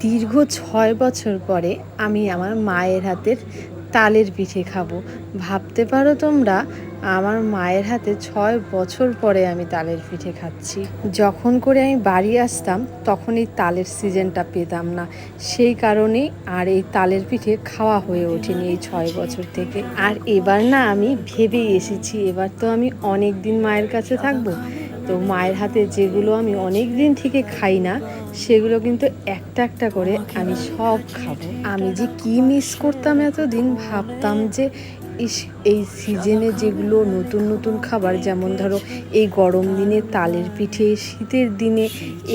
দীর্ঘ ছয় বছর পরে আমি আমার মায়ের হাতের তালের পিঠে খাব। ভাবতে পারো তোমরা, আমার মায়ের হাতে ছয় বছর পরে আমি তালের পিঠে খাচ্ছি। যখন করে আমি বাড়ি আসতাম, তখন এই তালের সিজনটা পেতাম না। সেই কারণেই আর এই তালের পিঠে খাওয়া হয়ে ওঠেনি এই ছয় বছর থেকে। আর এবার না আমি ভেবেই এসেছি, এবার তো আমি অনেক দিন মায়ের কাছে থাকব। তো মায়ের হাতে যেগুলো আমি অনেক দিন থেকে খাই না, সেগুলো কিন্তু একটা একটা করে আমি সব খাব। আমি যে কি মিস করতাম এতদিন ভাবতাম যে ইস, এই সিজনে যেগুলো নতুন নতুন খাবার, যেমন ধরো এই গরম দিনে তালের পিঠে, শীতের দিনে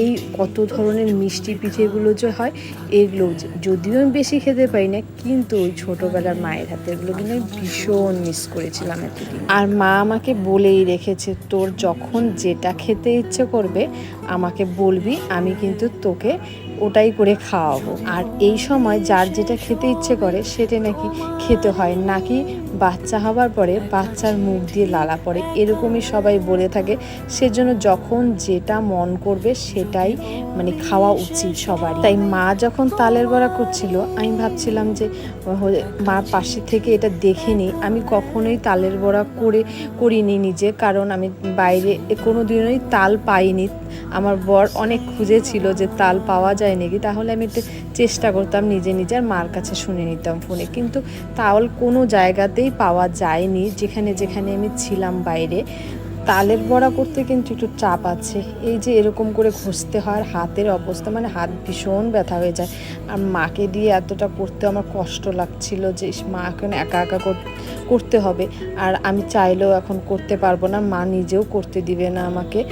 এই কত ধরনের মিষ্টি পিঠেগুলো যে হয়, এগুলো যদিও আমি বেশি খেতে পাই না, কিন্তু ওই ছোটোবেলার মায়ের হাতে এগুলো কিন্তু আমি ভীষণ মিস করেছিলাম এতদিন। আর মা আমাকে বলেই রেখেছে, তোর যখন যেটা খেতে ইচ্ছে করবে আমাকে বলবি, আমি কিন্তু তোকে ওটাই করে খাওয়াবো। আর এই সময় যার যেটা খেতে ইচ্ছে করে, সেটা নাকি খেতে হয়। নাকি বাচ্চা হবার পরে বাচ্চার মুখ দিয়ে লালা পড়ে, এরকমই সবাই বলে থাকে। সেজন্য যখন যেটা মন করবে, সেটাই মানে খাওয়া উচিত সবার তাই মা যখন তালের বড়া করছিল, আমি ভাবছিলাম যে মার পাশে থেকে এটা দেখে নিই। আমি কখনোই তালের বড়া করে, করিনি নিজে। কারণ আমি বাইরে কোনো দিনই তাল পাইনি। আমার বর অনেক খুঁজেছিল যে তাল পাওয়া যায় নাকি, তাহলে আমি একটু চেষ্টা করতাম নিজে নিজে আর মার কাছে শুনে নিতাম ফোনে। কিন্তু তাল কোনো জায়গাতেই পাওয়া যায়নি, যেখানে যেখানে আমি ছিলাম বাইরে। তালের বড়া করতে কিন্তু একটু চাপ আছে। এই যে এরকম করে ঘষতে হয় হাতের অবস্থা মানে হাত ভীষণ ব্যথা হয়ে যায়। আর মাকে দিয়ে এতটা করতে আমার কষ্ট লাগছিল যে মা এখন একা একা কর- করতে হবে। আর আমি চাইলেও এখন করতে পারব না, মা নিজেও করতে দিবে না আমাকে।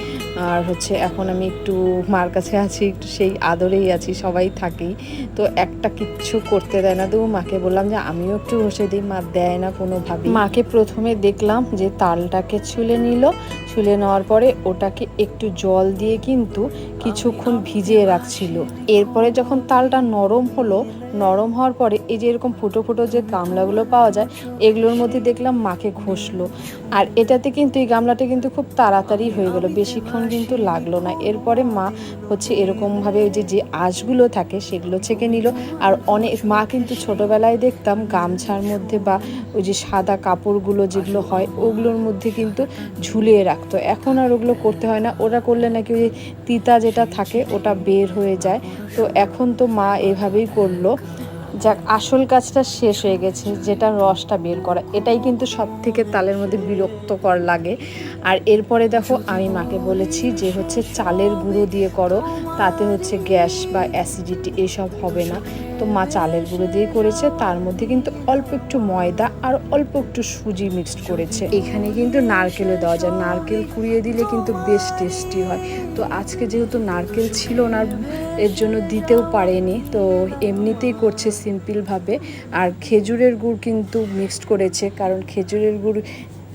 আর হচ্ছে এখন আমি একটু মার কাছে আছি, একটু সেই আদরেই আছি, সবাই থাকি তো একটা কিচ্ছু করতে দেয় না তো মাকে বললাম যে আমিও একটু ঘষে দিই মা দেয় না কোনোভাবে মাকে প্রথমে দেখলাম যে তালটাকে ছুলে নিল, ছুলে নেওয়ার পরে ওটাকে একটু জল দিয়ে কিন্তু কিছুক্ষণ ভিজিয়ে রাখছিল। এরপরে যখন তালটা নরম হলো, নরম হওয়ার পরে এই যে এরকম ফুটো ফুটো যে গামলাগুলো পাওয়া যায়, এগুলোর মধ্যে দেখলাম মাকে ঘষলো। আর এটাতে কিন্তু এই গামলাটা কিন্তু খুব তাড়াতাড়ি হয়ে গেল, বেশিক্ষণ কিন্তু লাগল না। এরপরে মা হচ্ছে এরকমভাবে ওই যে যে আঁশগুলো থাকে সেগুলো ছেঁকে নিল। আর অনেক, মা কিন্তু ছোটোবেলায় দেখতাম গামছার মধ্যে বা ওই যে সাদা কাপড়গুলো যেগুলো হয়, ওগুলোর মধ্যে কিন্তু ঝুলিয়ে রাখতো। এখন আর ওগুলো করতে হয় না। ওরা করলে নাকি ওই তিতা যেটা থাকে ওটা বের হয়ে যায়। তো এখন তো মা এভাবেই করল। যাক, আসল কাজটা শেষ হয়ে গেছে, যেটা রসটা বের করা। এটাই কিন্তু সব থেকে তালের মধ্যে বিরক্তকর লাগে। আর এরপরে দেখো, আমি মাকে বলেছি যে হচ্ছে চালের গুঁড়ো দিয়ে করো, তাতে হচ্ছে গ্যাস বা অ্যাসিডিটি এসব হবে না। তো মা চালের গুঁড়ো দিয়ে করেছে, তার মধ্যে কিন্তু অল্প একটু ময়দা আর অল্প একটু সুজি মিক্সড করেছে। এখানে কিন্তু নারকেলও দেওয়া যায়। নারকেল কুড়িয়ে দিলে কিন্তু বেশ টেস্টি হয়। তো আজকে যেহেতু নারকেল ছিল না এর জন্য দিতেও পারেনি। তো এমনিতেই করছে সিম্পলভাবে। আর খেজুরের গুড় কিন্তু মিক্সড করেছে, কারণ খেজুরের গুড়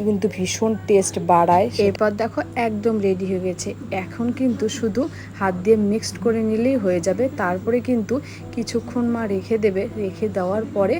কিন্তু ভীষণ টেস্ট বাড়ায়। এরপর দেখো একদম রেডি হয়ে গেছে। এখন কিন্তু শুধু হাত দিয়ে মিক্সড করে নিলেই হয়ে যাবে। তারপরে কিন্তু কিছুক্ষণ মা রেখে দেবে। রেখে দেওয়ার পরে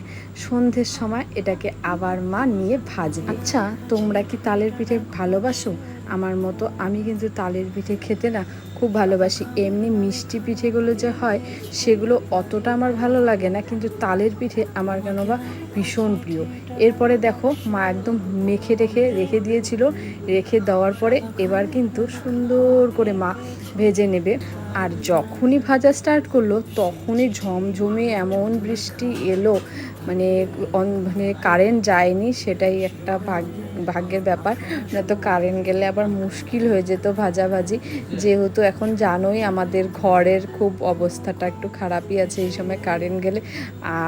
সন্ধ্যের সময় এটাকে আবার মা নিয়ে ভাজবে। আচ্ছা তোমরা কি তালের পিঠে ভালোবাসো? আমার মতো, আমি কিন্তু তালের পিঠে খেতে না খুব ভালোবাসি। এমনি মিষ্টি পিঠেগুলো যে হয়, সেগুলো অতটা আমার ভালো লাগে না, কিন্তু তালের পিঠে আমার কেন বা ভীষণ প্রিয়। এরপরে দেখো, মা একদম মেখে রেখে রেখে দিয়েছিল। রেখে দেওয়ার পরে এবার কিন্তু সুন্দর করে মা ভেজে নেবে। আর যখনই ভাজা স্টার্ট করল, তখনই ঝমঝমে এমন বৃষ্টি এলো। মানে মানে কারেন্ট যায়নি, সেটাই একটা ভাগ ভাগ্যের ব্যাপার। না তো কারেন্ট গেলে আবার মুশকিল হয়ে যেত ভাজাভাজি। যেহেতু এখন জানোই আমাদের ঘরের খুব অবস্থাটা একটু খারাপই আছে, এই সময় কারেন্ট গেলে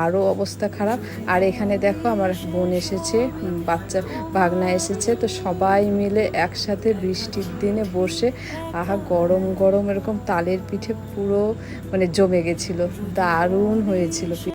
আরও অবস্থা খারাপ। আর এখানে দেখো আমার বোন এসেছে বাচ্চা ভাগনা এসেছে, তো সবাই মিলে একসাথে বৃষ্টির দিনে বসে, আহা, গরম গরম এরকম তালের পিঠে পুরো মানে জমে গেছিল, দারুণ হয়েছিল।